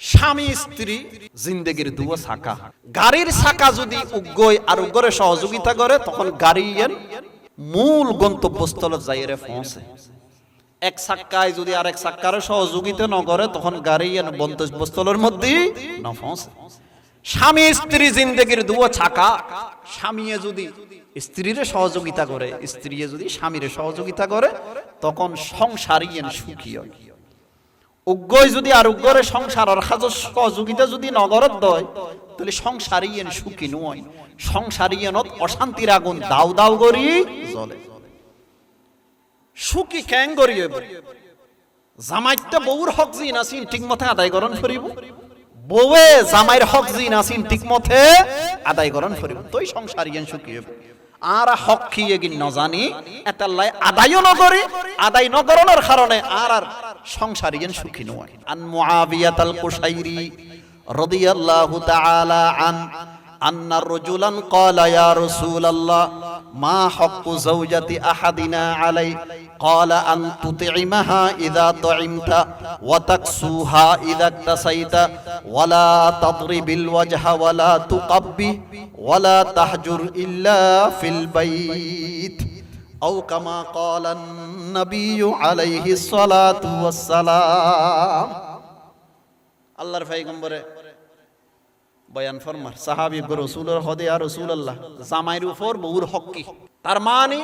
স্বামী, স্ত্রী, জিন্দগির দুও চাকা গাড়ির চাকা যদি উগ্গই আর উগ্গরে সহযোগিতা করে, তখন গাড়ি এন মূল গন্তব্যস্থলত যাইরে পৌঁছে। এক চাক্কায় যদি আর এক চাক্কার সহযোগিতা ন করে, তখন এন গন্তব্যস্থলের মধ্যে ন পৌঁছে। স্বামী, স্ত্রী, জিন্দগির দুও চাকা স্বামীয়ে যদি স্ত্রীরে সহযোগিতা করে, স্ত্রীয়ে যদি স্বামীরে সহযোগিতা করে, তখন সংসারই এন সুখী হয়। উগ্রই যদি আর উগ্রে সংসারের সাজ সহযোগিতা যদি নগরত দয়, তাহলে সংসারই এন সুখী নয়। সংসারই এনত অশান্তির আগুন দাও দাও করি জ্বলে। সুখী ক্যাং করিয়ে জামাইতে বউর হক জিন আসিন ঠিক মতে আদায় করণ করিব? বউয়ে জামাইর হক জিন আসিন ঠিক মতে আদায় করণ করিব। তই সংসারই এন সুখী হইব আরা হক খিয়ে গিন নজানি? এতাল্লাই আদায়ও নগরে, আদায় নগরণের কারণে আর আর সংসারী যেন সুখী নয়। আন মুআবিয়াতাল কুশাইরি রাদিয়াল্লাহু তাআলা আন, আন্না রাজুলান ক্বালা ইয়া রাসূলুল্লাহ মা হক্কু জাওজাতি আহাদিনা আলাই ক্বালা আন তুতিমাহা ইযা তুইমতা ওয়া তাকসুহা ইযা ইকতাসাইতা ওয়ালা তাদরিবিল ওয়াজহা ওয়ালা তুকাব্বি ওয়ালা তাহজুর ইল্লা ফিল বাইত। আও কামা ক্বালা নবী আলাইহিস সালাতু ওয়াস সালাম। আল্লাহর পয়গম্বরে বয়ান ফরমার, সাহাবি রসুলের হদে আর রসুল আল্লাহ জামাইয়ের উপর বউর হকি তার মানে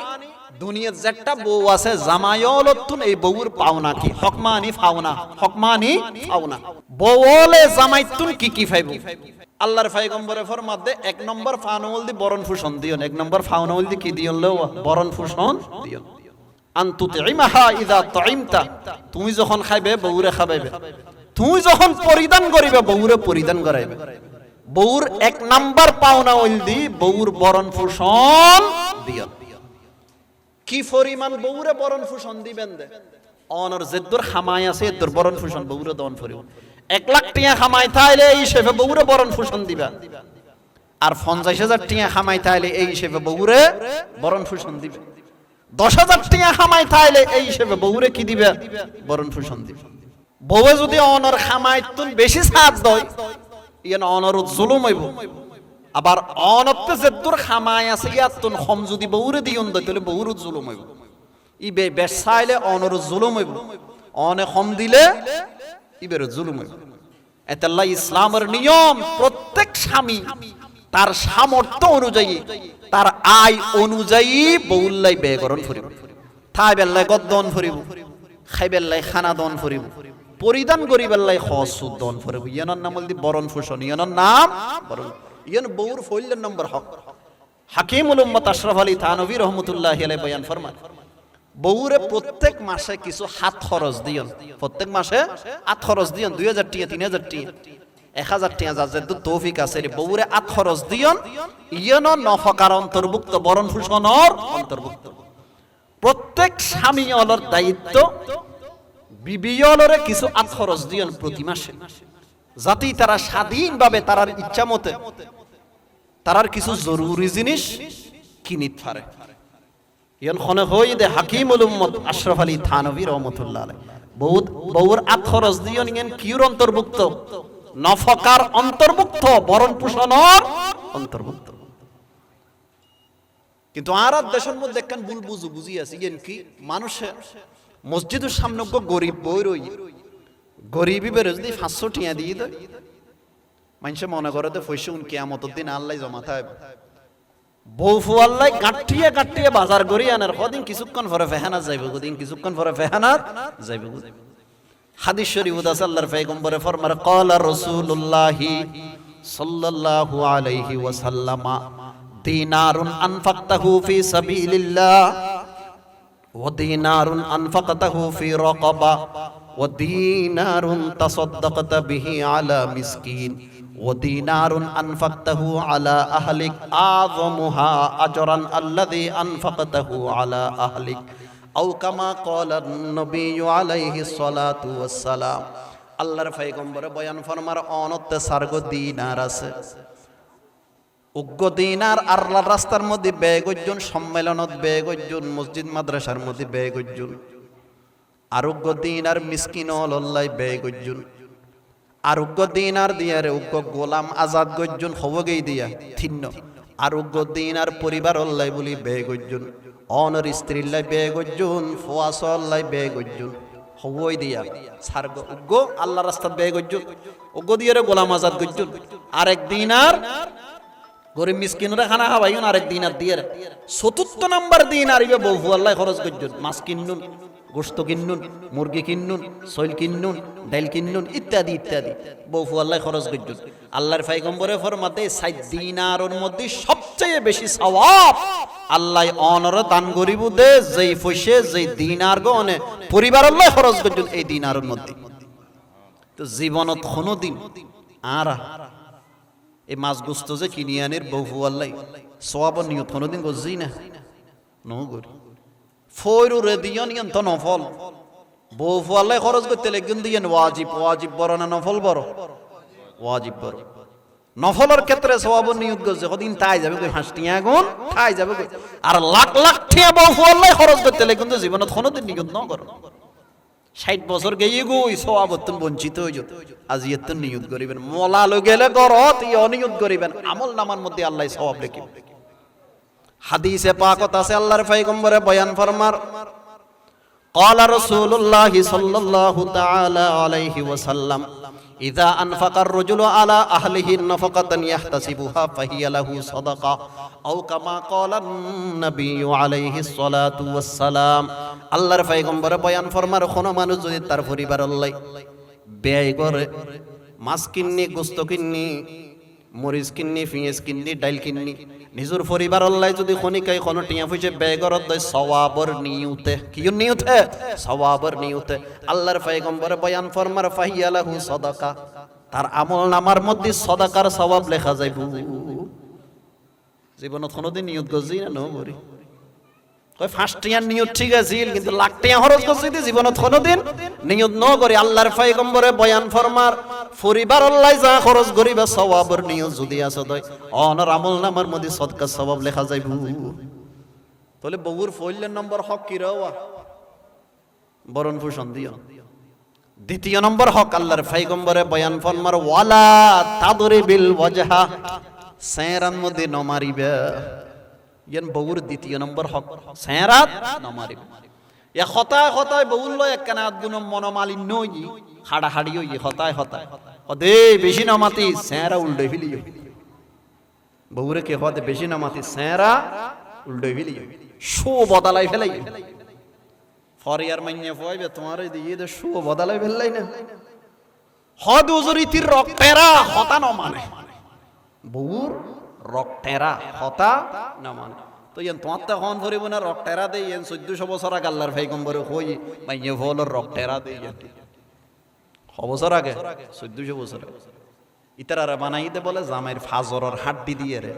দুনিয়ার যেটা বউ আছে জামাইলতুন এই বউর পাওনা কি? হকমানি ফাওনা হকমানি ফাওনা। বউলে জামাইতুন কি কি ফাইব? আল্লাহর ফাইগম্বরে ফরমাত দে, এক নম্বর ফানউল দি বরণ ফুসন দিয়ন, এক নম্বর ফাউনউল দি কি দিয়ন লো? বরণ ফুসন দিয়ন। আন্তুতিমাহা ইদা তাইমতা, তুমি যখন খাইবে, বউরে খাবাইবে। তুমি যখন পরিধান করিবে, বউরে পরিধান করাইবে। বউর এক নাম্বার পাওনা ওইল দি বউর বরণ ফুসন দিও কি পরিমাণ বউরে বরণ ফুসন দিবেন দে? অনর জেদ্দুর খামাই আছে এদ্দুর বরণ ফুসন বউরে দন ফরিব এক লাখ টিয়া খামাই তাইলে এই হিসেবে বউরে বরণ ফুসন দিবা। আর পঞ্চাশ হাজার টিয়া খামাই তাইলে এই হিসেবে বউরে বরণ ফুসন দিবে। দশ হাজার টিয়া খামাই তাইলে এই হিসেবে বউরে কি দিবে? বরণ ফুসন দিবে। বউয়ে যদি অনর খামাই তুন বেশি সাথ দয় ইয়ান অনর জুলুম হইব। আবার অনত্তে যেতুর খামাই আছে ইয়াত তুন হম যদি বউরে দিয়ন দয়, তাহলে বউর জুলুম হইব। ই বে বেসাইলে অনর জুলুম হইব। অনে হম দিলে ইবের জুলুম হইব। এতাল্লা ইসলামের নিয়ম, প্রত্যেক স্বামী তার সামর্থ্য অনুযায়ী, তার আয় অনুযায়ী বউল্লাই ব্যয়করণ ফুরিব থাই বেল্লাই গদ্দন ফুরিব খাই বেল্লাই খানা দন ফুরিব পরিধান করি বেল্লাই হসুদ দন ফুরিব ইয়ানোর নাম বলদি বরণ ফুসন ইয়ানোর নাম বরণ। ইয়ান বউর ফইলের নম্বর হক। হাকিমুল উম্মত আশরাফ আলী থানভী রহমতুল্লাহ আলাই বয়ান ফরমান বউরে প্রত্যেক মাসে কিছু হাত খরচ দিয়ন। প্রত্যেক মাসে হাত খরচ দিয়ন। দুই হাজার টিয়া, তিন হাজার টিয়া, এক হাজার টিয়া, যার তো তৌফিক আছে বউরে হাত খরচ দিয়ন। ইয়ন নফকার অন্তর্ভুক্ত বরণ ভূষণর অন্তর্ভুক্ত। প্রত্যেক স্বামী অলর দায়িত্ব বিবিয়লরে কিছু হাত দিয়ন প্রতি মাসে। যাতে তারা স্বাধীনভাবে তারার ইচ্ছা মতে তারার কিছু জরুরি জিনিস কিনিত পারে ইয়ান খনে হই দে হাকিমুল উম্মত আশরাফ আলী থানভী রহমতুল্লাহ আলাইহ। বহুত বউর আত দিয়ন ইয়ান কিউর অন্তর্ভুক্ত? নফকার অন্তর্ভুক্ত বরণ পোষণর অন্তর্ভুক্ত। কিন্তু আর দেশের মধ্যে একখান ভুল বুঝু বুঝি আছে, ইয়ান কি? মানুষে মসজিদের সামনে গরিব বই রই। গরিবই বেরো যদি পাঁচশো টিয়া দিয়ে দেয় মানুষে মনে করে তো উন কেয়ামতের দিন আল্লাহ জমা থাকবে বউ ফুয়াল্লাই গাঁটিয়ে গাঁটিয়ে বাজার করি আনার কদিন কিছুক্ষণ পরে ফেহানাত যাইব কদিন কিছুক্ষণ পরে ফেহানাত যাইব হাদিস শরীফ উদাস আল্লাহর পয়গম্বরে ফরমার ক্বালা রাসূলুল্লাহি সাল্লাল্লাহু আলাইহি ওয়াসাল্লামা, দিনারুন আনফাকতাহু ফি সাবিলিল্লাহ। ودينار أنفقته في رقبة ودينار تصدقت به على مسكين ودينار أنفقته على أهلك أعظمها أجرا الذي أنفقته على أهلك أو كما قال النبي عليه الصلاة والسلام আল্লাহর ফাইগম্বরে বয়ান ফরমার অনত্তে সার্গ দিনার আছে উগ্র দিন আর আল্লাহর রাস্তার মধ্যে ব্যয় গজ্জন সম্মেলনত ব্যয় গজ্জন মসজিদ মাদ্রাসার মধ্যে ব্যয় গজ্জন আরোগ্য দিন আর মিসকিন অল্লাই ব্যয় গজ্জন আরোগ্য দিন আর দিয়া রে উগ্র গোলাম আজাদ গজ্জন হবগেই দিয়া থিন্ন। আরোগ্য দিন আর পরিবার অল্লাই বলি বে গজ্জন অনর স্ত্রীর লাই বে গজ্জন ফোয়াস অল্লাই বে গজ্জন হবই দিয়া উগ্র আল্লাহ রাস্তাত বে গজ্জন উগ্র দিয়ে গোলাম আজাদ গজ্জন। আরেক দিন আর গরিব মিসকিনরা খানা খাওয়াইন আরেক দিন আর দিয়ে চতুর্থ নাম্বার দিন আর ইবে বহু আল্লাহ খরচ করছেন মাছ কিনুন গোস্ত কিনুন মুরগি কিনুন সৈল কিনুন ডাইল কিনুন ইত্যাদি ইত্যাদি। বহু আল্লাহ খরচ করছেন আল্লাহর ফাইগম্বরে ফরমাতে সাইদ দিনারর মধ্যে সবচেয়ে বেশি সওয়াব। আল্লাহ অনর দান গরিব দে, যেই ফসে যেই দিন দিনার গনে পরিবার আল্লাহ খরচ করছেন এই দিনারের মধ্যে। তো জীবনত কোনো দিন আর এই মাছ গুস্ত যে কিনি আনির বহু আল্লাই সোয়াব নিয়ত কোনোদিন গজি না নো গরি। ফয়রু রে তো নফল। বহু আল্লাই খরচ করতে লেগুন দিয়েন ওয়াজিব ওয়াজিব বড় না নফল বড়? ওয়াজিব বড়। নফলের ক্ষেত্রে সোয়াব নিয়ত গজে কদিন তাই যাবে কই হাঁস টিয়া গুণ তাই যাবে কই। আর লাখ লাখ টিয়া বহু আল্লাই খরচ করতে লেগুন তো জীবনত কোনোদিন নিয়ত ন করো। ষাট বছর গিয়ে গই সবাবতন বঞ্চিত হয়ে যেত আজ ইয়তন নিয়ত করিবেন মলা লো গেলে গরত ই অনিয়ত করিবেন আমল নামার মধ্যে আল্লাহ সওয়াব লিখি হাদিসে পাকত আছে আল্লাহর পয়গম্বরে বয়ান ফরমার قال رسول الله صلى الله تعالى عليه وسلم ইদা আনফাকার রজুল আলা আহলিহি নাফাকাতান ইয়াহতাসিবুহা ফাহিয়া লাহু সাদাকা আও কামা ক্বালান নবী আলাইহি সালাতু ওয়াসসালাম। আল্লাহর পয়গম্বর বয়ান ফরমার, কোন মানুষ যদি তার পরিবার লয় ব্যয় করে মাছ কিন্নি গোস্ত কিন্নি মরিচ কিন্নি পিঁয়াজ কিন্নি, ডাইল কিন্নি। নিজের পরিবার আল্লাহ যদি খনিকাই কোনো টিয়া ফুইছে, বেগরত দয় সওয়াবর নিউতে। কি নিউতে? সওয়াবর নিউতে। আল্লাহর পয়গম্বর বয়ান ফরমার, ফাহিয়ালাহু সাদাকা। তার আমল নামার মধ্যে সদাকার সওয়াব লেখা যাইব। জীবনত কোনোদিন নিয়ত গজি না নবরি। কই ফার্স্ট টিয়ার নিয়ত ঠিক আছিল, কিন্তু লাখ টিয়া খরচ করছি জীবনত কোনোদিন নিয়ত ন করি আল্লাহর পয়গম্বরে বয়ান ফরমার পরিবার আল্লাহ যা খরচ করিবা, সওয়াবের নিয়ত যদি আছে দয়। অনর আমল নামার মধ্যে সদকা সওয়াব লেখা যাইব তাহলে বউর ফইলের নম্বর হক কি রাওয়া বরণ ভূষণ দিও। দ্বিতীয় নম্বর হক, আল্লাহর পয়গম্বরে বয়ান ফরমার, ওয়ালা তাদরি বিল ওয়াজহা সেরান মধ্যে নমারিবে। ইয়ান বউর দ্বিতীয় নম্বর হক, সেরাত নমারিবে। এ হতায় হতায় বউল লয় একখানা আদগুণ মনোমালিন্য ই হাড়া হাড়ি ওই হতায় হতায়। অদে বেশি নমাতি সেরা উল্টে ফেলি বউরে কে হতে বেশি নমাতি সেরা উল্টে ফেলি শো বদালাই ফেলাই ফরিয়ার মাইনে ফয়বে, তোমার দিয়ে দে শো বদালাই ফেললাই না। হদ উজরিতির রক্তেরা হতা ন মানে। বউর রক্তেরা হতা না মানে। তো ইয়ান তোমার তো হন ভরিব না রক্তেরা দেই ইয়ান চোদ্দশো বছর আগে আল্লাহর ফাইগম্বরে হই মাইনে ফলর রক্তেরা দেই ইয়ান ছ বছর আগে? চোদ্দশো বছর ইতারা বানাইতে বলে জামাইর ফাজরর হাড্ডি দিয়ে রে।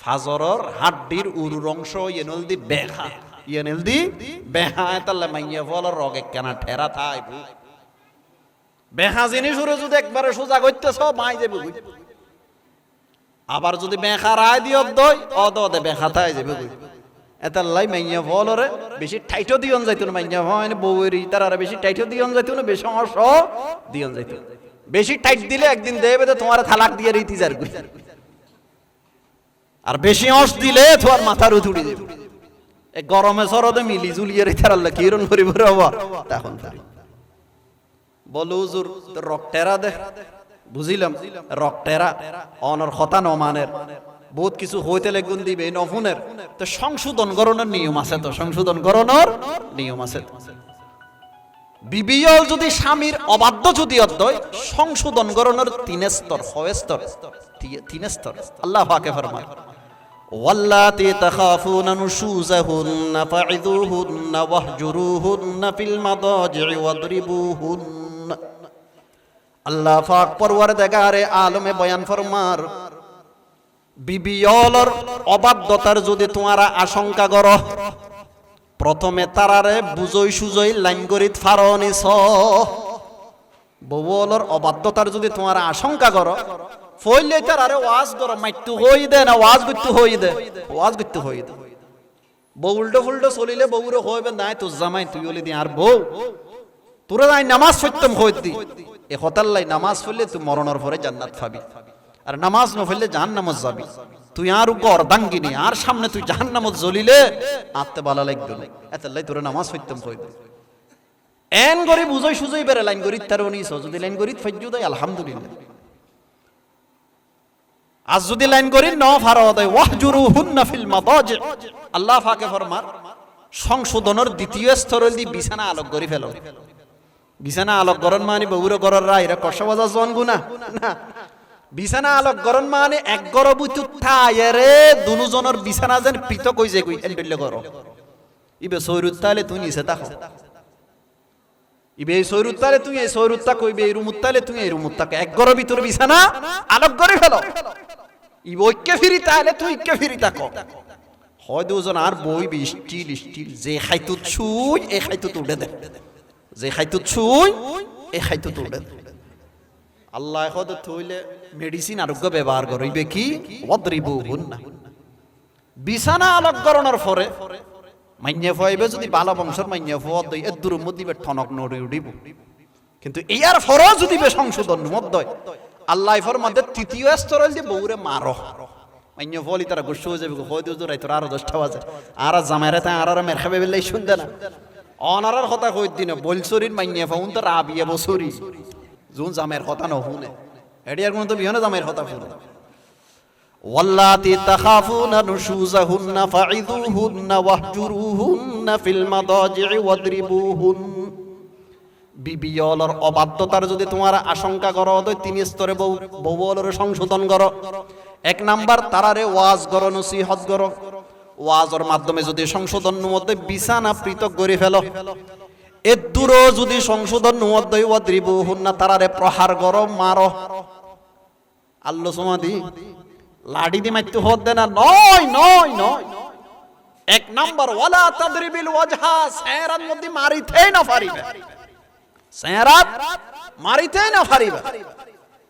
ফাজরর হাড্ডির উরুর অংশ ইয়েনল দি বেহা। ইয়েনল দি বেহা তাহলে মাইয়া ফলর রগ একখানা ঠেরা থাই বেহা জিনিস উড়ে যদি একবারে সোজা করতেছ, মাই বুঝ। আবার যদি বেখা রায় দিয়ক দই অ দে বেখা থাই যাবে। এটার লাই মাইয়া ফলরে বেশি টাইটও দিয়ন যাইতো না মাইয়া ফল বউয়ের তারা বেশি টাইটও দিয়ন যাইতো না, বেশি অংশ দিয়ন বেশি টাইট দিলে একদিন দেবে তো তোমার থালাক দিয়ে রীতি যার। আর বেশি অংশ দিলে তোমার মাথার উঠুড়ি দেবে এ গরমে সরদে মিলি জুলিয়ে রে তার আল্লাহ কিরণ করিব রে বাবা। তখন বলো হুজুর তো রক্তেরা দে। বুঝিলাম রক্তেরা অনর হতা নমানের বহুত কিছু হইতে লেগুন দিবে এই নফুনের তো সংশোধন করণের নিয়ম আছে তো সংশোধন করণের নিয়ম আছে তো। বিবিয়ল যদি স্বামীর অবাধ্য যদি অধ্যয় সংশোধন করণের তিন স্তর হয় স্তর তি- তিন স্তর আল্লাহ পাকে ফরমান واللاتي تخافون نشوزهن فعذوهن واهجروهن في المضاجع واضربوهن আল্লাহ পাক পরওয়ারদেগারে আলমে বয়ান ফরমার বিবিয়লর অবাধ্যতার যদি তোমারা আশঙ্কা করো, প্রথমে তারারে বুঝই সুজই লাইন করিত ফারনিস বউলর অবাধ্যতার যদি তোমার আশঙ্কা করো, ফইলে তারারে ওয়াজ করো মাইটু হই দে না, ওয়াজ করতে হই দে, ওয়াজ করতে হই দে। বউ উল্টো ফুল্টো চলিলে বউরে হইবে, নাই তোর জামাই, তুই বলি দি আর বউ, তোরা নাই নামাজ সত্যম হই দি এ হতাল্লাই নামাজ পড়লে তুই মরণের পরে জান্নাত পাবি। আর নামাজ না জাহান নামাজ যাবি। তুই আর গর দাঙ্গিনি আর সামনে তুই জাহান নামাজ জ্বলিলে আত্মে বালা লাগবে না। এতাল্লাই তোরে নামাজ পড়তাম কইবে এন গরি বুঝই সুজই বেড়ে, লাইন গরিত তার উনিশ যদি লাইন গরিত ফজ্জু দেয়, আলহামদুলিল্লাহ। আজ যদি লাইন করি ন ফারদ ওয়াহজুরু হুন্না ফিল মাদাজি। আল্লাহ ফাকে ফরমার, সংশোধনের দ্বিতীয় স্তর বিছানা আলোক করি ফেল। বিছানা আলোক গরণ মানে বগুড়ো গরর রা এরা কষ্ট বাজা জন গুনা। না। বিছানা আলোক গরণ মানে এক গর বুতু থায়েরে দুনুজনের বিছানা যেন পৃথক হই যায় কই এন্ডলে গর। ইবে সৈরুত তালে তুই নিছে তাকো। ইবে এই সৈরুত তালে তুই, এই সৈরুত তাক কইবে এই রুমুত তালে তুই, এই রুমুত তাক। এক গর ভিতর বিছানা, আলোক করে ফেলো। ইবে ঐক্য ফিরি তাহলে তুই ঐক্য ফিরি তাকো। হয় দুজন আর বই স্টিল স্টিল, যে খাইতো ছুই এই খাইতো তুলে দে। যে খাইতো ছুই এই খাইতো তুলে আল্লাহ এখন থইলে মেডিসিন আরোগ্য ব্যবহার করিবে কি? অদ্রিবু হুন্না বিছানা আলোকরণের পরে মাইন্য ফাইবে যদি ভালো বংশের মাইন্য ফুয়া দই এর মধ্যে ঠনক নড়ে উঠিব। কিন্তু ইয়ার ফর যদি বে সংশোধন মধ্যয় আল্লাহ ফর মধ্যে তৃতীয় স্তর যে বউরে মারো। মাইন্য ফলি তারা গুসু হয়ে যাবে হয়ে দিও তোর আরও দশটা বাজে। আর জামাইরে তাই আর আর মের খাবে বেলাই শুনতে না। অনারার কথা কই দিনে বলছরির মাইন্য ফাউন তো রাবিয়া বছরি যোন জামের কথা নহুনে এটি আর কোন তো বিহনে জামের কথা ফুল واللاتي تخافون نشوزهن فعظوهن واهجروهن في المضاجع واضربوهن বিবিয়লর অবাধ্যতার যদি তোমার আশঙ্কা করো তো তিন স্তরে বউ বউলর সংশোধন করো এক নাম্বার তারারে ওয়াজ করো নসিহত করো ওয়াজের মাধ্যমে যদি সংশোধন মধ্যে বিছানা পৃথক করে ফেলো। এর দূরও যদি সংশোধন মধ্যে ওয়াদ্রিবু হুন্না তারারে প্রহার করো, মারো। আল্লো সমাধি লাডি দি মাইতে নয় নয় নয়। এক নাম্বার, ওয়ালা তাদরিবিল ওয়াজহা সেরার মধ্যে মারিতেই না পারিবে সেরাত মারিতেই না পারিবে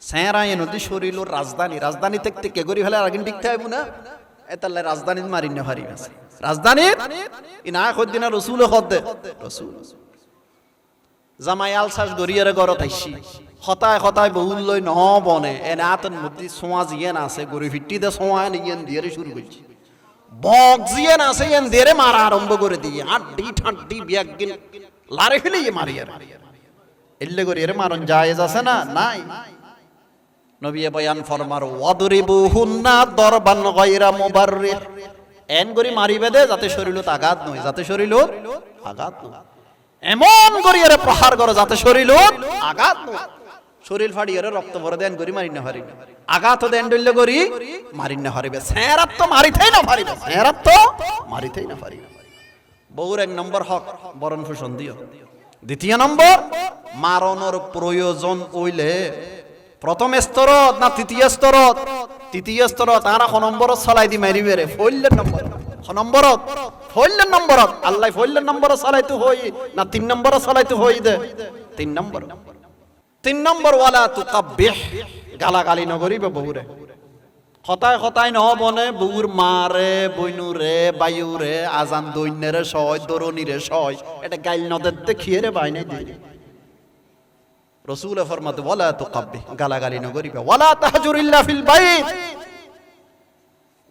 সেরা এ নদী শরীর রাজধানী। রাজধানী থেকে কে করি ফেলে আগে ঠিক হইব না? এতাল্লাই রাজধানী মারি না পারিবে রাজধানী ইনা খদ্দিনা রসুল হদ দে রসুল। জামাই আলসাস গরিয়ারে গরত আইসি। হতায় হতায় বহুল লই ন বনে এনে আতন মধ্যে সোয়া জিয়েন আছে গরি ফিটি দে সোয়া নিয়েন দিয়ে শুরু করছি বক জিয়েন আছে এন দেরে মারা আরম্ভ করে দিয়ে। আড্ডি ঠাড্ডি বিয়াগিন লারে ফেলে ইয়ে মারি আর এল্লে করি এর মারণ জায়েজ আছে না? নাই। নবী বয়ান ফরমার ওয়াদরিবু হুন্না দরবান গায়রা মুবাররিহ। এন করি মারিবে দে, যাতে শরীরত আঘাত নয়, যাতে শরীরত আঘাত নয়। এমন করি এর প্রহার করো, যাতে শরীর আঘাত নয়। শরীর ফাড়ি এর রক্ত ভরে দেন করি মারি না হারিবে। আঘাত দেন ডইলে করি মারি না হারিবে। স্যারাত তো মারিতেই না পারিবে। স্যারাত তো মারিতেই না পারিবে। বউর এক নম্বর হক, বরণ ভূষণ দিও। দ্বিতীয় নম্বর, মারণের প্রয়োজন ওইলে প্রথম স্তরত না তৃতীয় স্তরত? তৃতীয় স্তরত, আর এক নম্বরত চলাই দি মারিবে রে ফইলের নম্বর নম্বরত? ফইলের নম্বরত। আল্লাহ ফইলের নম্বর চলাইতে হই না তিন নম্বর চলাইতে হই দে? তিন নম্বর। তিন নম্বর ওয়ালা তু কাব্বিহ গালাগালি নগরিবে বহুরে হতায় হতায় নহবনে বউর মারে, বইনুরে, বায়ুরে, আজান দৈন্যরে সয়, দরনিরে সয়। এটা গাইল নদের দেখিয়ে রে বাইনে দিয়ে। রসুল ফরমাতে, ওয়ালা তু গালাগালি নগরিবে ওয়ালা তাহজুরিল্লা ফিল বাইত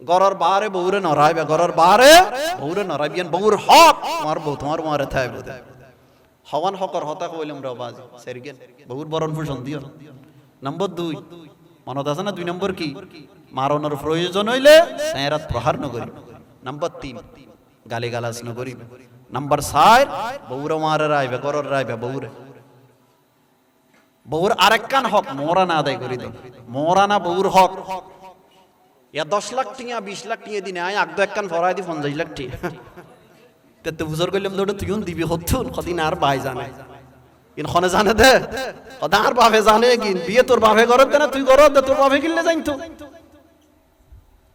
গরর বারে বউরে নরাইবে গরর বারে বউরে নরাইবিয়ান বউর হক তোমার তোমার মারে হওয়ান হকর হতা কইলাম রে বাজি সেরগেন বউর বরণ দিও নম্বর দুই মনত আছে না দুই নম্বর কি মারণের প্রয়োজন হইলে সেরাত প্রহার নগরি নম্বর তিন গালি গালাজ নগরি নম্বর চার বউরে মারে রাইবে গরর রাইবে বউরে বউর আরেকখান হক মোরা না আদায় করি দাও মোরা না বউর হক। ইয়া দশ লাখ টিয়া, বিশ লাখ টিয়া দিনে আয় আগদ একখান ফরাই দি পঞ্চাশ লাখ টিয়া। তেতে বুঝর করলাম দৌড়ে, তুই দিবি হতুন? কদিন আর বাই জানে। কিন খনে জানে দে কদা আর বাপে জানে কিন বিয়ে তোর বাপে করত দে না, তুই করত দে তোর বাপে কিনলে জানি তো।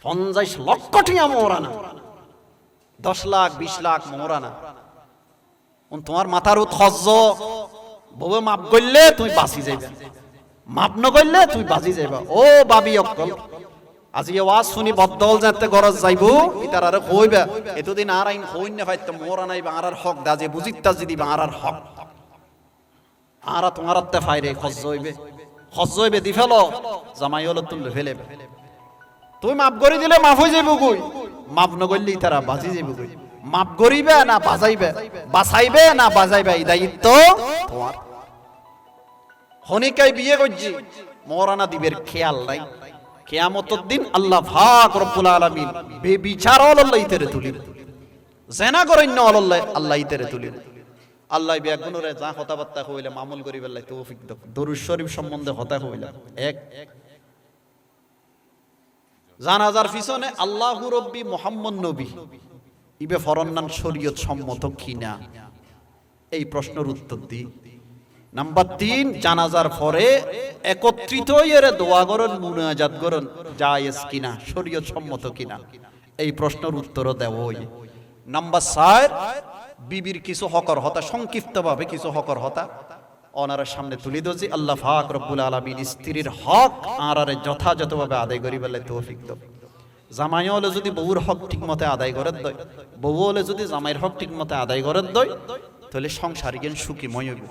পঞ্চাশ লক্ষ টিয়া মোরানা। দশ লাখ, বিশ লাখ মোরানা। তোমার মাথার উৎ খজ্জ বউ মাপ করলে তুই বাঁচি যাইবা। মাপ নকরলে তুই বাঁচি যাইবা। ও বাবি অকল আজি ওয়াজ শুনি বদল যাতে গরজ যাইব ইতার আর কইবা, এতদিন আর আইন কই না ফাইতে মোরা নাই আর হক, দাজে বুঝিতা যদি আর হক। আর তোমার আত্মে ফাইরে খজ্জ হইবে খজ্জ হইবে দি ফেলো, জামাই হলো তুললে ফেলে। তুই মাপ করে দিলে মাফ হয়ে যাইব কই? মাপ নগরলি তারা বাজি যাইব কই? মাপ করিবে না বাজাইবে? বাসাইবে না বাজাইবে? এই দায়িত্ব তোমার। হনিকাই বিয়ে করছি। মরানা দিবের খেয়াল নাই। কেয়ামতের দিন আল্লাহ ভাগ রব্বুল আলামিন বেবিচার আল্লাহ ইতেরে তুলিব। জেনা আল্লাহ আল্লাহ ইতেরে তুলিব। আল্লাহ ব্যাগুনরে যা কথাবার্তা হইলে মামুল করি বেলাই তৌফিক দাও। দরুদ শরীফ সম্বন্ধে হতা এক। জানাজার পিছনে আল্লাহ রব্বি মোহাম্মদ নবী। ইবে ফরন্নান শরীয়ত সম্মত কিনা? এই প্রশ্নের উত্তর দিই নাম্বার তিন, জানাজার পরে একত্রিত এর দোয়া করন, মুনাজাত করন, জায়েজ কিনা, শরীয়ত সম্মত কিনা? এই প্রশ্নের উত্তরও দেওয়া নাম্বার চার, বিবির কিছু হকর হতা, সংক্ষিপ্তভাবে কিছু হকর হতা, অনারের সামনে তুলি দোজি আল্লাহ ফাক রব্বুল আলমিন স্ত্রীর হক আরারে যথাযথভাবে আদায় করি বলে তৌফিক দেব জামাই হলে যদি বউর হক ঠিক মতে আদায় করে দয় বউ হলে যদি জামাইয়ের হক ঠিক মতে আদায় করে দয় তাহলে সংসার জ্ঞান সুখীময় হইব।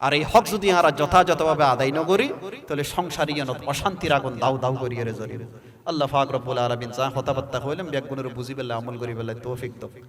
আর এই হক যদি আমরা যথাযথভাবে আদায় ন করি, তাহলে সংসারী জ্ঞান অশান্তির আগুন দাউ দাউ করিয়ে রে জড়িয়ে আল্লাহ ফাক রব্বুল আলমিন যা হতাবত্তা হইলাম ব্যাগুনের বুঝি পেলে আমল করি পেলে তৌফিক তৌফিক